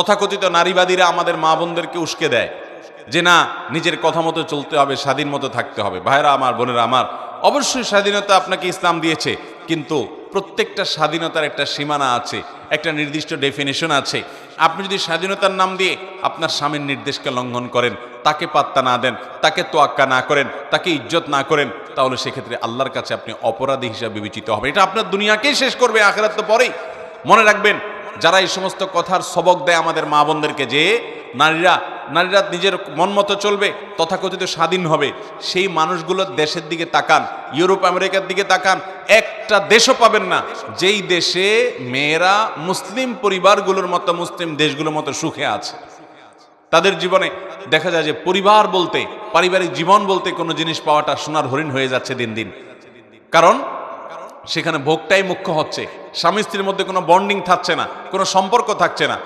তথাকথিত নারীবাদীরা আমাদের মা বোনদেরকে উস্কে দেয় যে না, নিজের কথা মতো চলতে হবে, স্বাধীন মতো থাকতে হবে। ভাইরা আমার, বোনেরা আমার, অবশ্যই স্বাধীনতা আপনাকে ইসলাম দিয়েছে, কিন্তু প্রত্যেকটা স্বাধীনতার একটা সীমানা আছে, একটা নির্দিষ্ট ডেফিনেশন আছে। আপনি যদি স্বাধীনতার নাম দিয়ে আপনার স্বামীর নির্দেশকে লঙ্ঘন করেন, তাকে পাত্তা না দেন, তাকে তোয়াক্কা না করেন, তাকে ইজ্জত না করেন, তাহলে সেক্ষেত্রে আল্লাহর কাছে আপনি অপরাধী হিসাবে বিবেচিত হবে এটা আপনার দুনিয়াকেই শেষ করবে, আখেরাত তো পরেই। মনে রাখবেন যারা এই সমস্ত কথার সবক দেয় আমাদের মা বোনদেরকে যে নারীরা নারীরা নিজের মন মতো চলবে, তথাকথিত স্বাধীন হবে। সেই মানুষগুলো দেশের দিকে তাকান, ইউরোপ, আমেরিকার দিকে তাকান, একটা দেশও পাবেন না। যেই দেশে মেয়েরা মুসলিম পরিবারগুলোর মতো, মুসলিম দেশগুলোর মতো সুখে আছে। তাদের জীবনে দেখা যায় যে পরিবার বলতে, পারিবারিক জীবন বলতে কোনো জিনিস পাওয়াটা সোনার হরিণ হয়ে যাচ্ছে দিন দিন। কারণ সেখানে ভোগটাই মুখ্য হচ্ছে। স্বামী স্ত্রীর মধ্যে কোনো বন্ডিং থাকছে না, কোনো সম্পর্ক থাকছে না।